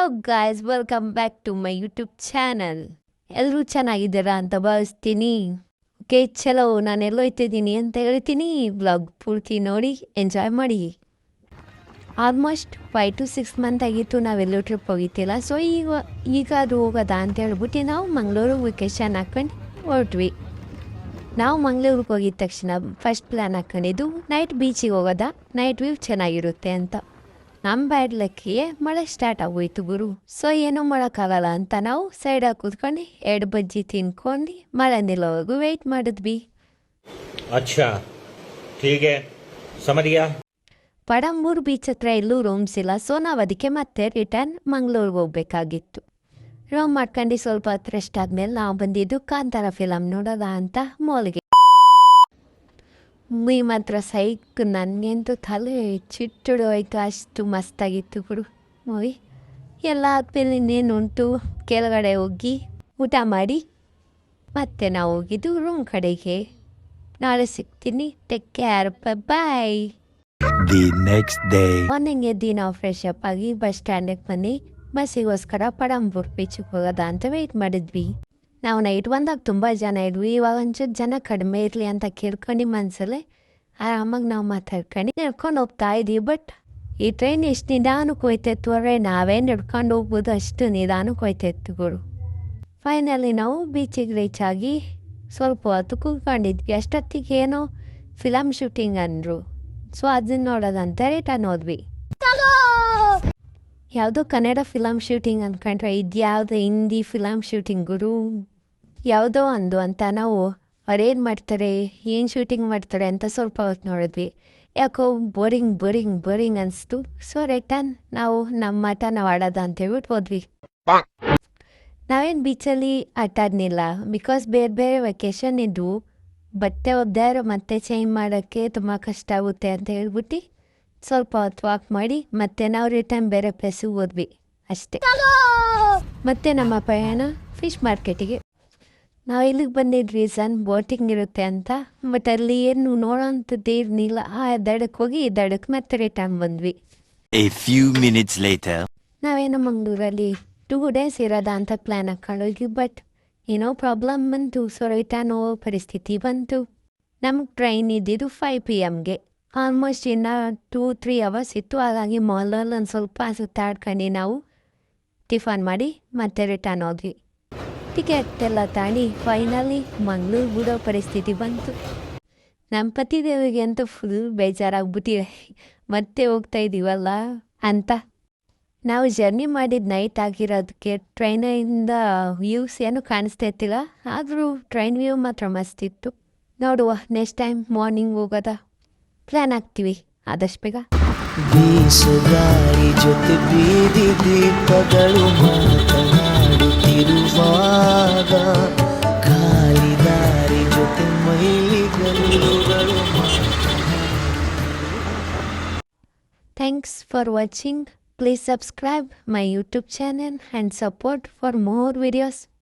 Hello guys welcome back to my YouTube channel ಎಲ್ಲರೂ ಚೆನ್ನಾಗಿದ್ದೀರಾ ಅಂತ ಭಾವಿಸ್ತೀನಿ. ಓಕೆ, ಚಲೋ ನಾನು ಎಲ್ಲೋಯ್ತಿದ್ದೀನಿ ಅಂತ ಹೇಳ್ತೀನಿ. ಬ್ಲಾಗ್ ಪೂರ್ತಿ ನೋಡಿ ಎಂಜಾಯ್ ಮಾಡಿ. Almost five to six month ಆಗಿತ್ತು, ನಾವೆಲ್ಲೂ ಟ್ರಿಪ್ ಹೋಗಿತ್ತಿಲ್ಲ. ಸೊ ಈಗ ಈಗ ಅದು ಹೋಗೋದಾ ಅಂತ ಹೇಳ್ಬಿಟ್ಟು ನಾವು ಮಂಗಳೂರು ವೆಕೇಶನ್ ಹಾಕ್ಕೊಂಡು ಹೊರಟ್ವಿ. ನಾವು ಮಂಗಳೂರಿಗೆ ಹೋಗಿದ ತಕ್ಷಣ ಫಸ್ಟ್ ಪ್ಲ್ಯಾನ್ ಹಾಕ್ಕೊಂಡಿದ್ದು ನೈಟ್ ಬೀಚಿಗೆ ಹೋಗೋದಾ? ನೈಟ್ ವ್ಯೂ ಚೆನ್ನಾಗಿರುತ್ತೆ ಅಂತ. ನಮ್ಮ ಬ್ಯಾಡ್ ಲಕ್ಕಿಗೆ ಮಳೆ ಸ್ಟಾರ್ಟ್ ಆಗೋಯ್ತು ಗುರು. ಸೊ ಏನೂ ಮಾಡೋಕ್ಕಾಗಲ್ಲ ಅಂತ ನಾವು ಸೈಡಾಗಿ ಕೂತ್ಕೊಂಡು ಎರಡು ಬಜ್ಜಿ ತಿನ್ಕೊಂಡು ಮಳೆ ನಿಲ್ಲೋವರೆಗೂ ವೆಯ್ಟ್ ಮಾಡಿದ್ವಿ. ಅಚ್ಚಾ ಹೀಗೆ ಸಮರಿಯಾ? ಪಡಂಬೂರ್ ಬೀಚ್ ಹತ್ರ ಎಲ್ಲೂ ರೂಮ್ಸ್ ಇಲ್ಲ ಸೊ ನಾವು ಅದಕ್ಕೆ ಮತ್ತೆ ರಿಟರ್ನ್ ಮಂಗ್ಳೂರ್ಗೆ ಹೋಗ್ಬೇಕಾಗಿತ್ತು. ರೂಮ್ ಮಾಡ್ಕೊಂಡು ಸ್ವಲ್ಪ ಹೊತ್ತು ರೆಸ್ಟ್ ಆದಮೇಲೆ ನಾವು ಬಂದಿದ್ದು ಕಾಂತಾರ ಫಿಲಮ್ ನೋಡೋದ ಅಂತ ಮಾಲ್ಗೆ ಮೀ ಮಾತ್ರ ಸೈಕ್ ನನಗಂತೂ ತಲೆ ಚಿಟ್ಟುಡು ಹೋಯ್ತು ಅಷ್ಟು ಮಸ್ತಾಗಿತ್ತು ಬಿಡು. ಮೂವಿ ಎಲ್ಲ ಆದಮೇಲೆ ಇನ್ನೇನು ಉಂಟು ಕೆಳಗಡೆ ಹೋಗಿ ಊಟ ಮಾಡಿ ಮತ್ತೆ ನಾವು ಹೋಗಿದ್ದು ರೂಮ್ ಕಡೆಗೆ. ನಾಳೆ ಸಿಗ್ತೀನಿ. Take care bye the next day morning ಎದ್ದು ನಾವು ಫ್ರೆಶ್ ಅಪ್ ಆಗಿ ಬಸ್ ಸ್ಟ್ಯಾಂಡಿಗೆ ಬನ್ನಿ. ಬಸ್ಸಿಗೋಸ್ಕರ ಪಡಂಬೂರ್ ಬೀಚಿಗೆ ಹೋಗೋದ ಅಂತ ವೆಯ್ಟ್ ಮಾಡಿದ್ವಿ. ನಾವು ನೈಟ್ ಬಂದಾಗ ತುಂಬ ಜನ ಇದ್ವಿ. ಇವಾಗ ಒಂಚೂರು ಜನ ಕಡಿಮೆ ಇರಲಿ ಅಂತ ಕೇಳ್ಕೊಂಡು ಮನಸ್ಸಲ್ಲಿ ಆರಾಮಾಗಿ ನಾವು ಮಾತಾಡ್ಕೊಂಡು ನಡ್ಕೊಂಡು ಹೋಗ್ತಾ ಇದ್ದೀವಿ. ಬಟ್ ಈ ಟ್ರೈನ್ ಎಷ್ಟು ನಿಧಾನಕ್ಕೆ ಹೋಯ್ತಿತ್ತು ಅಂದರೆ ನಾವೇ ನಡ್ಕೊಂಡು ಹೋಗ್ಬೋದು ಅಷ್ಟು ನಿಧಾನಕ್ಕೆ ಹೋಯ್ತಿತ್ತು ಗುರು. ಫೈನಲಿ ನಾವು ಬೀಚಿಗೆ ರೀಚ್ ಆಗಿ ಸ್ವಲ್ಪ ಹೊತ್ತು ಕೂತ್ಕೊಂಡಿದ್ವಿ. ಅಷ್ಟೊತ್ತಿಗೆ ಏನೋ ಫಿಲಮ್ ಶೂಟಿಂಗ್ ಅಂದರು. ಸೊ ಅದನ್ನ ನೋಡೋದಂತ ರಿಟರ್ನ್ ಹೋದ್ವಿ. ಯಾವುದೋ ಕನ್ನಡ ಫಿಲಮ್ ಶೂಟಿಂಗ್ ಅಂದ್ಕೊಂಡ್ರೆ ಇದ್ಯಾವುದೋ ಹಿಂದಿ ಫಿಲಮ್ ಶೂಟಿಂಗ್ ಗುರು? ಯಾವುದೋ ಅಂದು ಅಂತ ನಾವು ಅವ್ರೇನು ಮಾಡ್ತಾರೆ? ಏನು ಶೂಟಿಂಗ್ ಮಾಡ್ತಾರೆ ಅಂತ ಸ್ವಲ್ಪ ಹೊತ್ತು ನೋಡಿದ್ವಿ. ಯಾಕೋ ಬೋರಿಂಗ್ ಬೋರಿಂಗ್ ಬೋರಿಂಗ್ ಅನಿಸ್ತು. ಸೊ ರಿಟರ್ನ್ ನಾವು ನಮ್ಮ ಆಟ ನಾವು ಆಡೋದ ಅಂತ ಹೇಳ್ಬಿಟ್ಟು ಹೋದ್ವಿ. ನಾವೇನು ಬೀಚಲ್ಲಿ ಆಟ ಆಡ್ನಿಲ್ಲ ಬಿಕಾಸ್ ಬೇರೆ ಬೇರೆ ವೆಕೇಶನ್ ಇದ್ವು. ಬಟ್ಟೆ ಒದ್ದಾರ ಮತ್ತೆ ಚೇಂಜ್ ಮಾಡೋಕ್ಕೆ ತುಂಬ ಕಷ್ಟ ಆಗುತ್ತೆ ಅಂತ ಹೇಳ್ಬಿಟ್ಟು ಸ್ವಲ್ಪ ಹೊತ್ತು ವಾಕ್ ಮಾಡಿ ಮತ್ತೆ ನಾವು ರಿಟರ್ನ್ ಬೇರೆ ಪ್ಲೇಸಿಗೆ ಹೋದ್ವಿ ಅಷ್ಟೇ. ಮತ್ತೆ ನಮ್ಮ ಪ್ರಯಾಣ ಫಿಶ್ ಮಾರ್ಕೆಟಿಗೆ ನಾವು ಇಲ್ಲಿಗೆ ಬಂದಿದ್ದ ರೀಸನ್ ಬೋಟಿಂಗ್ ಇರುತ್ತೆ ಅಂತ ಬಟ್ ಅಲ್ಲಿ ಏನು ನೋಡೋಂಥದ್ದು ಏನಿಲ್ಲ ಆ ದಡಕ್ಕೆ ಹೋಗಿ ಈ ದಡಕ್ಕೆ ಮತ್ತೆ ರಿಟರ್ನ್ ಬಂದ್ವಿ. A few minutes later. ನಾವೇನೋ ಮಂಗಳೂರಲ್ಲಿ ಟೂ ಡೇಸ್ ಇರೋದ ಅಂತ ಪ್ಲ್ಯಾನ್ ಹಾಕೊಂಡೋಗಿ ಬಟ್ ಏನೋ ಪ್ರಾಬ್ಲಮ್ ಬಂತು. ಸೊ ರಿಟರ್ನ್ ಹೋಗೋ ಪರಿಸ್ಥಿತಿ ಬಂತು. ನಮ್ಗೆ ಟ್ರೈನ್ ಇದ್ದಿದ್ದು ಫೈವ್ ಪಿ ಎಮ್ಗೆ ಆಲ್ಮೋಸ್ಟ್ ಇನ್ನು ಟೂ ತ್ರೀ ಅವರ್ಸ್ ಇತ್ತು. ಹಾಗಾಗಿ ಮಾಲಲ್ಲಿ ಒಂದು ಸ್ವಲ್ಪ ಸುತ್ತಾಡ್ಕೊಂಡು ನಾವು ಟಿಫನ್ ಮಾಡಿ ಮತ್ತೆ ರಿಟರ್ನ್ ಹೋದ್ವಿ. ಟಿಕೆಟ್ ಎಲ್ಲ ತಾಳಿ ಫೈನಲಿ ಮಂಗಳೂರು ಬಿಡೋ ಪರಿಸ್ಥಿತಿ ಬಂತು. ನಮ್ಮ ಪತಿದೇವಿಗೆ ಅಂತೂ ಫುಲ್ ಬೇಜಾರಾಗ್ಬಿಟ್ಟಿದೆ ಮತ್ತೆ ಹೋಗ್ತಾ ಇದ್ದೀವಲ್ಲ ಅಂತ. ನಾವು ಜರ್ನಿ ಮಾಡಿದ ನೈಟ್ ಆಗಿರೋದಕ್ಕೆ ಟ್ರೈನಿಂದ ವ್ಯೂಸ್ ಏನು ಕಾಣಿಸ್ತಾ ಇರ್ತಿಲ್ಲ, ಆದರೂ ಟ್ರೈನ್ ವ್ಯೂ ಮಾತ್ರ ಮಸ್ತಿತ್ತು ನೋಡುವ ನೆಕ್ಸ್ಟ್ ಟೈಮ್ ಮಾರ್ನಿಂಗ್ ಹೋಗೋದ. ಪ್ಲ್ಯಾನ್ ಆಗ್ತೀವಿ ಆದಷ್ಟು ಬೇಗ ಬೀಸುಗಾಳಿ ಜೊತೆ ಬೀದಿ ದೀಪಗಳು ಮಾತನಾಡುತ್ತಿರುವಾಗ ಖಾಲಿ ದಾರಿ ಜೊತೆ ಮೈಲಿಗಲ್ಲುಗಳು Thanks for watching. Please subscribe my YouTube channel and support for more videos.